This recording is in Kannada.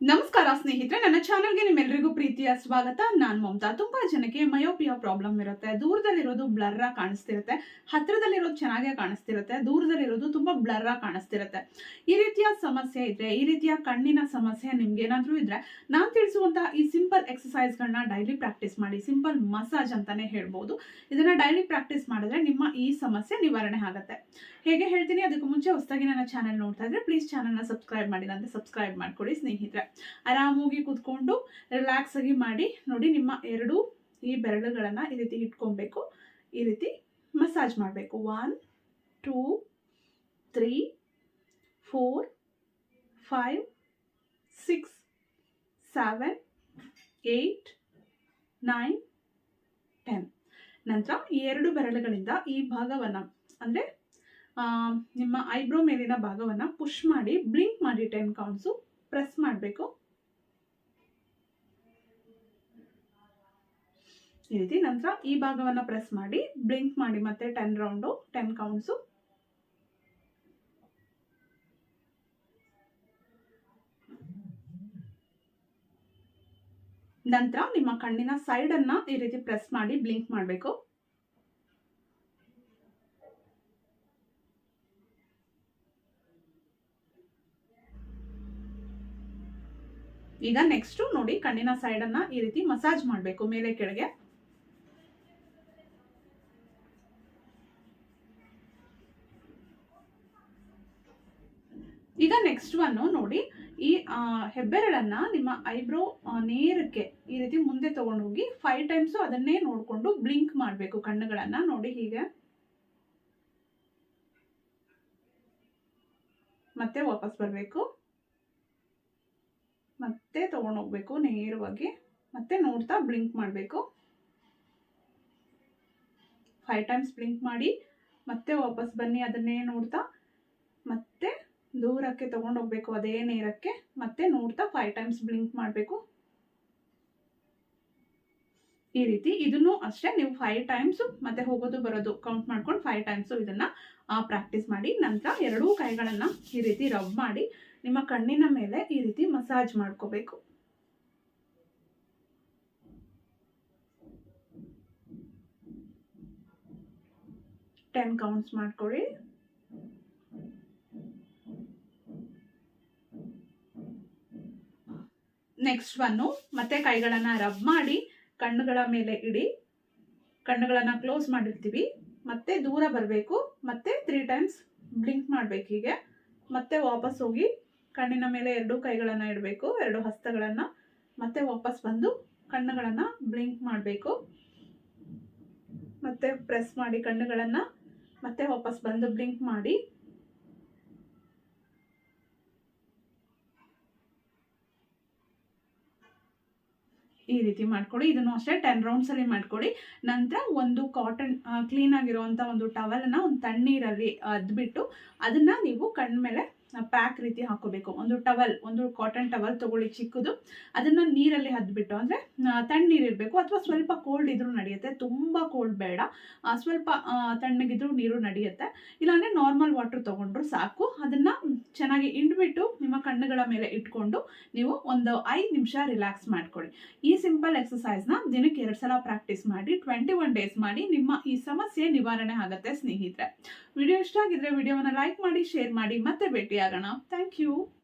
ನಮಸ್ಕಾರ ಸ್ನೇಹಿತರೆ, ನನ್ನ ಚಾನಲ್ಗೆ ನಿಮ್ಮೆಲ್ಲರಿಗೂ ಪ್ರೀತಿಯ ಸ್ವಾಗತ. ನಾನು ಮಮತಾ. ತುಂಬಾ ಜನಕ್ಕೆ ಮಯೋಪಿಯ ಪ್ರಾಬ್ಲಮ್ ಇರುತ್ತೆ. ದೂರದಲ್ಲಿರೋದು ಬ್ಲರ್ ಆಗಿ ಕಾಣಿಸ್ತಿರುತ್ತೆ. ಹತ್ತಿರದಲ್ಲಿರೋದು ಚೆನ್ನಾಗೇ ಕಾಣಿಸ್ತಿರುತ್ತೆ. ದೂರದಲ್ಲಿರೋದು ತುಂಬಾ ಬ್ಲರ್ ಆಗಿ ಕಾಣಿಸ್ತಿರುತ್ತೆ. ಈ ರೀತಿಯ ಸಮಸ್ಯೆ ಇದ್ರೆ, ಈ ರೀತಿಯ ಕಣ್ಣಿನ ಸಮಸ್ಯೆ ನಿಮ್ಗೆ ಏನಾದರೂ ಇದ್ರೆ, ನಾನು ತಿಳಿಸುವಂತಹ ಈ ಸಿಂಪಲ್ ಎಕ್ಸಸೈಸ್ಗಳನ್ನ ಡೈಲಿ ಪ್ರಾಕ್ಟೀಸ್ ಮಾಡಿ ಸಿಂಪಲ್ ಮಸಾಜ್ ಅಂತಾನೆ ಹೇಳ್ಬೋದು. ಇದನ್ನ ಡೈಲಿ ಪ್ರಾಕ್ಟೀಸ್ ಮಾಡಿದ್ರೆ ನಿಮ್ಮ ಈ ಸಮಸ್ಯೆ ನಿವಾರಣೆ ಆಗುತ್ತೆ. ಹೇಗೆ ಹೇಳ್ತೀನಿ, ಅದಕ್ಕೂ ಮುಂಚೆ ಹೊಸದಾಗಿ ನನ್ನ ಚಾನಲ್ ನೋಡ್ತಾ ಇದ್ರೆ ಪ್ಲೀಸ್ ಚಾನಲ್ನ ಸಬ್ಸ್ಕ್ರೈಬ್ ಮಾಡಿಲ್ಲ ಸಬ್ಸ್ಕ್ರೈಬ್ ಮಾಡ್ಕೊಡಿ ಸ್ನೇಹಿತರೆ. ಆರಾಮಾಗಿ ಕೂತ್ಕೊಂಡು ರಿಲ್ಯಾಕ್ಸ್ ಆಗಿ ಮಾಡಿ ನೋಡಿ ನಿಮ್ಮ ಎರಡು ಈ ಬೆರಳುಗಳನ್ನು ಈ ರೀತಿ ಇಟ್ಕೊಬೇಕು. ಈ ರೀತಿ ಮಸಾಜ್ ಮಾಡಬೇಕು. One two three four five six seven eight nine ten ನಂತರ ಈ ಎರಡು ಬೆರಳುಗಳಿಂದ ಈ ಭಾಗವನ್ನು, ಅಂದರೆ ನಿಮ್ಮ ಐಬ್ರೋ ಮೇಲಿನ ಭಾಗವನ್ನು ಪುಷ್ ಮಾಡಿ ಬ್ಲಿಂಕ್ ಮಾಡಿ ಟೆನ್ ಕೌಂಟ್ಸು ಪ್ರೆಸ್ ಮಾಡಬೇಕು. ಈ ರೀತಿ ನಂತರ ಈ ಭಾಗವನ್ನು ಪ್ರೆಸ್ ಮಾಡಿ ಬ್ಲಿಂಕ್ ಮಾಡಿ ಮತ್ತೆ ಟೆನ್ ರೌಂಡು ಟೆನ್ ಕೌಂಟ್ಸು ನಂತರ ನಿಮ್ಮ ಕಣ್ಣಿನ ಸೈಡನ್ನು ಈ ರೀತಿ ಪ್ರೆಸ್ ಮಾಡಿ ಬ್ಲಿಂಕ್ ಮಾಡಬೇಕು. ಈಗ ನೆಕ್ಸ್ಟ್ ನೋಡಿ ಕಣ್ಣಿನ ಸೈಡನ್ನು ಈ ರೀತಿ ಮಸಾಜ್ ಮಾಡಬೇಕು ಮೇಲೆ ಕೆಳಗೆ. ಈಗ ನೆಕ್ಸ್ಟ್ ಒನ್ ನೋಡಿ ಈ ಹೆಬ್ಬೆರಳನ್ನ ನಿಮ್ಮ ಐಬ್ರೋ ನೇರಕ್ಕೆ ಈ ರೀತಿ ಮುಂದೆ ತಗೊಂಡು ಹೋಗಿ ಫೈವ್ ಟೈಮ್ಸ್ ಅದನ್ನೇ ನೋಡಿಕೊಂಡು ಬ್ಲಿಂಕ್ ಮಾಡಬೇಕು ಕಣ್ಣುಗಳನ್ನ. ನೋಡಿ ಹೀಗೆ. ಮತ್ತೆ ವಾಪಸ್ ಬರಬೇಕು. ಮತ್ತೆ ತಗೊಂಡೋಗ್ಬೇಕು ನೇರವಾಗಿ. ಮತ್ತೆ ನೋಡ್ತಾ ಬ್ಲಿಂಕ್ ಮಾಡಬೇಕು. ಫೈವ್ ಟೈಮ್ಸ್ ಬ್ಲಿಂಕ್ ಮಾಡಿ, ಮತ್ತೆ ವಾಪಸ್ ಬನ್ನಿ ಅದನ್ನೇ ನೋಡ್ತಾ. ಮತ್ತೆ ದೂರಕ್ಕೆ ತಗೊಂಡೋಗ್ಬೇಕು ಅದೇ ನೇರಕ್ಕೆ. ಮತ್ತೆ ನೋಡ್ತಾ ಫೈವ್ ಟೈಮ್ಸ್ ಬ್ಲಿಂಕ್ ಮಾಡಬೇಕು. ಈ ರೀತಿ ಇದನ್ನು ಅಷ್ಟೇ ನೀವು ಫೈವ್ ಟೈಮ್ಸ್ ಮತ್ತೆ ಹೋಗೋದು ಬರೋದು ಕೌಂಟ್ ಮಾಡ್ಕೊಂಡು ಫೈವ್ ಟೈಮ್ಸ್ ಇದನ್ನ ಪ್ರಾಕ್ಟೀಸ್ ಮಾಡಿ, ನಂತರ ಎರಡೂ ಕೈಗಳನ್ನು ಈ ರೀತಿ ರಬ್ ಮಾಡಿ ನಿಮ್ಮ ಕಣ್ಣಿನ ಮೇಲೆ ಈ ರೀತಿ ಮಸಾಜ್ ಮಾಡ್ಕೋಬೇಕು. ಟೆನ್ ಕೌಂಟ್ಸ್ ಮಾಡ್ಕೊಳ್ಳಿ. ನೆಕ್ಸ್ಟ್ ಒನ್ನು ಮತ್ತೆ ಕೈಗಳನ್ನ ರಬ್ ಮಾಡಿ, ಕಣ್ಣುಗಳ ಮೇಲೆ ಇಡಿ. ಕಣ್ಣುಗಳನ್ನ ಕ್ಲೋಸ್ ಮಾಡಿರ್ತೀವಿ. ಮತ್ತೆ ದೂರ ಬರಬೇಕು. ಮತ್ತೆ ತ್ರೀ ಟೈಮ್ಸ್ ಬ್ಲಿಂಕ್ ಮಾಡಬೇಕು ಹೀಗೆ. ಮತ್ತೆ ವಾಪಸ್ ಹೋಗಿ ಕಣ್ಣಿನ ಮೇಲೆ ಎರಡು ಕೈಗಳನ್ನು ಇಡಬೇಕು, ಎರಡು ಹಸ್ತಗಳನ್ನು ಮತ್ತೆ ವಾಪಸ್ ಬಂದು ಕಣ್ಣುಗಳನ್ನು ಬ್ಲಿಂಕ್ ಮಾಡಬೇಕು. ಮತ್ತೆ ಪ್ರೆಸ್ ಮಾಡಿ ಕಣ್ಣುಗಳನ್ನು ಮತ್ತೆ ವಾಪಸ್ ಬಂದು ಬ್ಲಿಂಕ್ ಮಾಡಿ. ಈ ರೀತಿ ಮಾಡ್ಕೊಳ್ಳಿ. ಇದನ್ನು ಅಷ್ಟೇ ಟೆನ್ ರೌಂಡ್ಸಲ್ಲಿ ಮಾಡ್ಕೊಳ್ಳಿ. ನಂತರ ಒಂದು ಕಾಟನ್ ಕ್ಲೀನ್ ಒಂದು ಟವಲನ್ನು ಒಂದು ತಣ್ಣೀರಲ್ಲಿ ಅದ್ಬಿಟ್ಟು ಅದನ್ನ ನೀವು ಕಣ್ಣ ಮೇಲೆ ಪ್ಯಾಕ್ ರೀತಿ ಹಾಕೋಬೇಕು. ಒಂದು ಟವಲ್ ಒಂದು ಕಾಟನ್ ಟವಲ್ ತಗೊಳ್ಳಿ ಚಿಕ್ಕದು. ಅದನ್ನು ನೀರಲ್ಲಿ ಹದ್ಬಿಟ್ಟು, ಅಂದರೆ ತಣ್ಣೀರು ಇರಬೇಕು, ಅಥವಾ ಸ್ವಲ್ಪ ಕೋಲ್ಡ್ ಇದ್ರೂ ನಡೆಯುತ್ತೆ. ತುಂಬ ಕೋಲ್ಡ್ ಬೇಡ. ಸ್ವಲ್ಪ ತಣ್ಣಗಿದ್ರೂ ನೀರು ನಡೆಯುತ್ತೆ. ಇಲ್ಲಾಂದರೆ ನಾರ್ಮಲ್ ವಾಟರ್ ತೊಗೊಂಡ್ರು ಸಾಕು. ಅದನ್ನು ಚೆನ್ನಾಗಿ ಹಿಂಡ್ಬಿಟ್ಟು ನಿಮ್ಮ ಕಣ್ಣುಗಳ ಮೇಲೆ ಇಟ್ಕೊಂಡು ನೀವು ಒಂದು ಐದು ನಿಮಿಷ ರಿಲ್ಯಾಕ್ಸ್ ಮಾಡ್ಕೊಳ್ಳಿ. ಈ ಸಿಂಪಲ್ ಎಕ್ಸಸೈಸ್ನ ದಿನಕ್ಕೆ ಎರಡು ಸಲ ಪ್ರಾಕ್ಟೀಸ್ ಮಾಡಿ ಟ್ವೆಂಟಿ ಒನ್ ಡೇಸ್ ಮಾಡಿ ನಿಮ್ಮ ಈ ಸಮಸ್ಯೆ ನಿವಾರಣೆ ಆಗುತ್ತೆ, ಸ್ನೇಹಿತರೆ. ವಿಡಿಯೋ ಇಷ್ಟ ಆಗಿದ್ರೆ ವಿಡಿಯೋವನ್ನು ಲೈಕ್ ಮಾಡಿ ಶೇರ್ ಮಾಡಿ, ಮತ್ತೆ ಭೇಟಿಯಾಗೋಣ we are enough. Thank you.